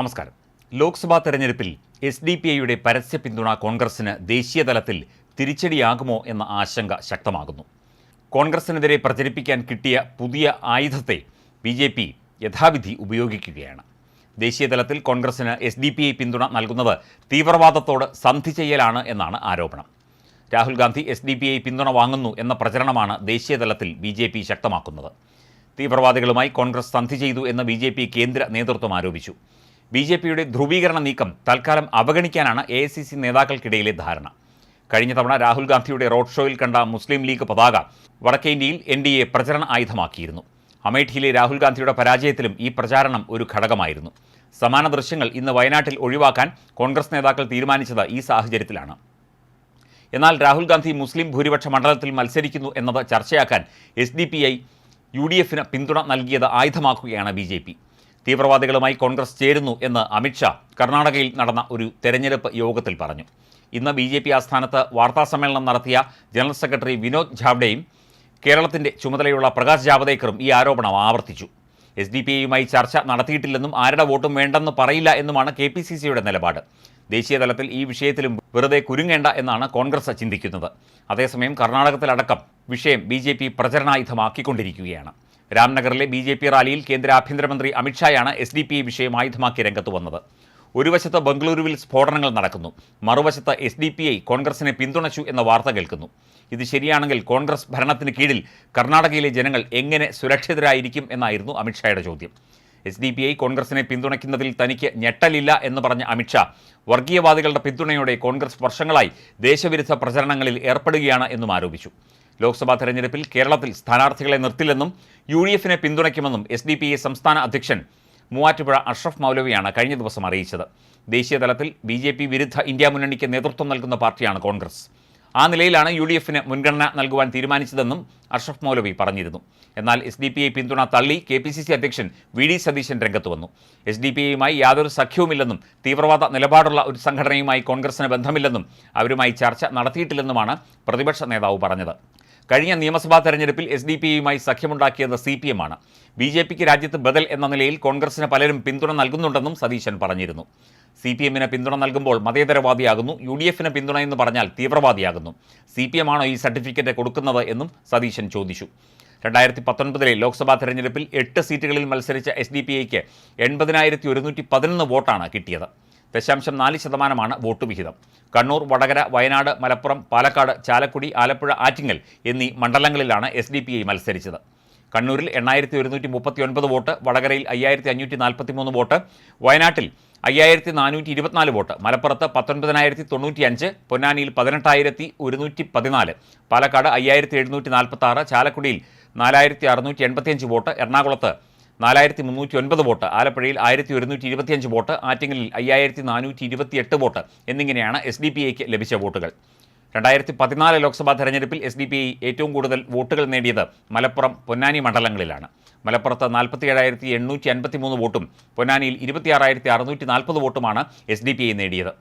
നമസ്കാരം. ലോക്സഭാ തെരഞ്ഞെടുപ്പിൽ S D P ഐയുടെ പരസ്യ പിന്തുണ കോൺഗ്രസിന് ദേശീയ തലത്തിൽ തിരിച്ചടിയാകുമോ എന്ന ആശങ്ക ശക്തമാകുന്നു. കോൺഗ്രസിനെതിരെ പ്രചരിപ്പിക്കാൻ കിട്ടിയ പുതിയ ആയുധത്തെ ബി ജെ പി യഥാവിധി ഉപയോഗിക്കുകയാണ്. ദേശീയ തലത്തിൽ കോൺഗ്രസിന് എസ് ഡി പി ഐ പിന്തുണ നൽകുന്നത് തീവ്രവാദത്തോട് സന്ധി ചെയ്യലാണ് എന്നാണ് ആരോപണം. Rahul Gandhi S D P I പിന്തുണ വാങ്ങുന്നു എന്ന പ്രചരണമാണ് ദേശീയ തലത്തിൽ ബി ജെ പി ശക്തമാക്കുന്നത്. തീവ്രവാദികളുമായി കോൺഗ്രസ് സന്ധി ചെയ്തു എന്ന് ബി ജെ പി കേന്ദ്ര നേതൃത്വം ആരോപിച്ചു. ബി ജെ പിയുടെ ധ്രുവീകരണ നീക്കം തൽക്കാലം അവഗണിക്കാനാണ് എ ഐ സി സി നേതാക്കൾക്കിടയിലെ ധാരണ. കഴിഞ്ഞ തവണ രാഹുൽ ഗാന്ധിയുടെ റോഡ് ഷോയിൽ കണ്ട മുസ്ലിം ലീഗ് പതാക വടക്കേ ഇന്ത്യയിൽ എൻ ഡി എ പ്രചരണ ആയുധമാക്കിയിരുന്നു. അമേഠിയിലെ രാഹുൽ ഗാന്ധിയുടെ പരാജയത്തിലും ഈ പ്രചാരണം ഒരു ഘടകമായിരുന്നു. സമാന ദൃശ്യങ്ങൾ ഇന്ന് വയനാട്ടിൽ ഒഴിവാക്കാൻ കോൺഗ്രസ് നേതാക്കൾ തീരുമാനിച്ചത് ഈ സാഹചര്യത്തിലാണ്. എന്നാൽ രാഹുൽ ഗാന്ധി മുസ്ലിം ഭൂരിപക്ഷ മണ്ഡലത്തിൽ മത്സരിക്കുന്നു എന്നത് ചർച്ചയാക്കാൻ S D P I U D എഫിന് പിന്തുണ നൽകിയത് ആയുധമാക്കുകയാണ് ബി ജെ പി. തീവ്രവാദികളുമായി കോൺഗ്രസ് ചേരുന്നു എന്ന് അമിത്ഷാ കർണാടകയിൽ നടന്ന ഒരു തെരഞ്ഞെടുപ്പ് യോഗത്തിൽ പറഞ്ഞു. ഇന്ന് ബി ജെ പി ആസ്ഥാനത്ത് വാർത്താസമ്മേളനം നടത്തിയ ജനറൽ സെക്രട്ടറി വിനോദ് ഝാവ്ഡെയും കേരളത്തിന്റെ ചുമതലയുള്ള പ്രകാശ് ജാവദേക്കറും ഈ ആരോപണം ആവർത്തിച്ചു. എസ് ഡി പി എയുമായി ചർച്ച നടത്തിയിട്ടില്ലെന്നും ആരുടെ വോട്ടും വേണ്ടെന്ന് പറയില്ല എന്നുമാണ് കെ പി സി സിയുടെ നിലപാട്. ദേശീയതലത്തിൽ ഈ വിഷയത്തിലും വെറുതെ കുരുങ്ങേണ്ട എന്നാണ് കോൺഗ്രസ് ചിന്തിക്കുന്നത്. അതേസമയം കർണാടകത്തിലടക്കം വിഷയം ബി ജെ പി പ്രചരണായുധമാക്കിക്കൊണ്ടിരിക്കുകയാണ്. രാംനഗറിലെ ബി ജെ പി റാലിയിൽ കേന്ദ്ര ആഭ്യന്തരമന്ത്രി അമിത്ഷായാണ് എസ് ഡി പി വിഷയം ആയുധമാക്കി രംഗത്ത് വന്നത്. ഒരു വശത്ത് ബംഗളൂരുവിൽ സ്ഫോടനങ്ങൾ നടക്കുന്നു. മറുവശത്ത് എസ് ഡി പി ഐ കോൺഗ്രസിനെ പിന്തുണച്ചു എന്ന വാർത്ത കേൾക്കുന്നു. ഇത് ശരിയാണെങ്കിൽ കോൺഗ്രസ് ഭരണത്തിന് കീഴിൽ കർണാടകയിലെ ജനങ്ങൾ എങ്ങനെ സുരക്ഷിതരായിരിക്കും എന്നായിരുന്നു അമിത്ഷായുടെ ചോദ്യം. എസ് ഡി പി ഐ കോൺഗ്രസിനെ പിന്തുണയ്ക്കുന്നതിൽ തനിക്ക് ഞെട്ടലില്ല എന്ന് പറഞ്ഞ അമിത്ഷാ വർഗീയവാദികളുടെ പിന്തുണയോടെ കോൺഗ്രസ് വർഷങ്ങളായി ദേശവിരുദ്ധ പ്രചരണങ്ങളിൽ ഏർപ്പെടുകയാണ് എന്നും ആരോപിച്ചു. ലോക്സഭാ തെരഞ്ഞെടുപ്പിൽ കേരളത്തിൽ സ്ഥാനാർത്ഥികളെ നിർത്തില്ലെന്നും യു ഡി എഫിനെ പിന്തുണയ്ക്കുമെന്നും എസ് ഡി പി ഐ സംസ്ഥാന അധ്യക്ഷൻ മൂവാറ്റുപുഴ അഷ്റഫ് മൗലവിയാണ് കഴിഞ്ഞ ദിവസം അറിയിച്ചത്. ദേശീയ തലത്തിൽ ബി ജെ പി വിരുദ്ധ ഇന്ത്യ മുന്നണിക്ക് നേതൃത്വം നൽകുന്ന പാർട്ടിയാണ് കോൺഗ്രസ്. ആ നിലയിലാണ് യു ഡി എഫിന് മുൻഗണന നൽകുവാൻ തീരുമാനിച്ചതെന്നും അഷ്റഫ് മൗലവി പറഞ്ഞിരുന്നു. എന്നാൽ എസ് ഡി പി ഐ പിന്തുണ തള്ളി കെ പി സി സി അധ്യക്ഷൻ വി ഡി സതീശൻ രംഗത്ത് വന്നു. എസ് ഡി പി ഐയുമായി യാതൊരു സഖ്യവുമില്ലെന്നും തീവ്രവാദ നിലപാടുള്ള ഒരു സംഘടനയുമായി കോൺഗ്രസിന് ബന്ധമില്ലെന്നും അവരുമായി ചർച്ച നടത്തിയിട്ടില്ലെന്നുമാണ് പ്രതിപക്ഷ നേതാവ് പറഞ്ഞത്. കഴിഞ്ഞ നിയമസഭാ തെരഞ്ഞെടുപ്പിൽ എസ് ഡി പി യുമായി സഖ്യമുണ്ടാക്കിയത് സി പി എം ആണ്. ബി ജെ പിക്ക് രാജ്യത്ത് ബദൽ എന്ന നിലയിൽ കോൺഗ്രസിന് പലരും പിന്തുണ നൽകുന്നുണ്ടെന്നും സതീശൻ പറഞ്ഞിരുന്നു. സി പി എമ്മിന് പിന്തുണ നൽകുമ്പോൾ മതേതരവാദിയാകുന്നു യു ഡി എഫിന് പിന്തുണ എന്ന് പറഞ്ഞാൽ തീവ്രവാദിയാകുന്നു. സി പി എം ആണോ ഈ സർട്ടിഫിക്കറ്റ് കൊടുക്കുന്നത് എന്നും സതീശൻ ചോദിച്ചു. രണ്ടായിരത്തി പത്തൊൻപതിലെ ലോക്സഭാ തെരഞ്ഞെടുപ്പിൽ എട്ട് സീറ്റുകളിൽ മത്സരിച്ച എസ് ഡി പി ഐക്ക് എൺപതിനായിരത്തി ഒരുന്നൂറ്റി പതിനൊന്ന് വോട്ടാണ് കിട്ടിയത്. ദശാംശം നാല് ശതമാനമാണ് വോട്ട് വിഹിതം. കണ്ണൂർ വടകര വയനാട് മലപ്പുറം പാലക്കാട് ചാലക്കുടി ആലപ്പുഴ ആറ്റിങ്ങൽ എന്നീ മണ്ഡലങ്ങളിലാണ് എസ് ഡി പി ഐ മത്സരിച്ചത്. കണ്ണൂരിൽ എണ്ണായിരത്തി ഒരുന്നൂറ്റി മുപ്പത്തി ഒൻപത് വോട്ട് വടകരയിൽ അയ്യായിരത്തി അഞ്ഞൂറ്റി നാൽപ്പത്തി മൂന്ന് വോട്ട് വയനാട്ടിൽ അയ്യായിരത്തി നാനൂറ്റി ഇരുപത്തിനാല് വോട്ട് മലപ്പുറത്ത് പത്തൊൻപതിനായിരത്തി തൊണ്ണൂറ്റി അഞ്ച് പൊന്നാനിയിൽ പതിനെട്ടായിരത്തി ഒരുന്നൂറ്റി പതിനാല് പാലക്കാട് അയ്യായിരത്തി എഴുന്നൂറ്റി നാൽപ്പത്തി ആറ് ചാലക്കുടിയിൽ നാലായിരത്തി അറുന്നൂറ്റി എൺപത്തിയഞ്ച് വോട്ട് എറണാകുളത്ത് നാലായിരത്തി മുന്നൂറ്റി ഒൻപത് വോട്ട് ആലപ്പുഴയിൽ ആയിരത്തി ഒരുന്നൂറ്റി ഇരുപത്തിയഞ്ച് വോട്ട് ആറ്റിങ്ങലിൽ അയ്യായിരത്തി നാനൂറ്റി ഇരുപത്തിയെട്ട് വോട്ട് എന്നിങ്ങനെയാണ് എസ് ഡി പി ഐക്ക് ലഭിച്ച വോട്ടുകൾ. രണ്ടായിരത്തി പതിനാല് ലോക്സഭാ തെരഞ്ഞെടുപ്പിൽ എസ് ഡി പി ഐ ഏറ്റവും കൂടുതൽ വോട്ടുകൾ നേടിയത് മലപ്പുറം പൊന്നാനി മണ്ഡലങ്ങളിലാണ്. മലപ്പുറത്ത് നാൽപ്പത്തി ഏഴായിരത്തി എണ്ണൂറ്റി അൻപത്തി മൂന്ന് വോട്ടും പൊന്നാനിയിൽ ഇരുപത്തിയാറായിരത്തി അറുന്നൂറ്റി നാൽപ്പത് വോട്ടുമാണ് എസ് ഡി പി ഐ നേടിയത്.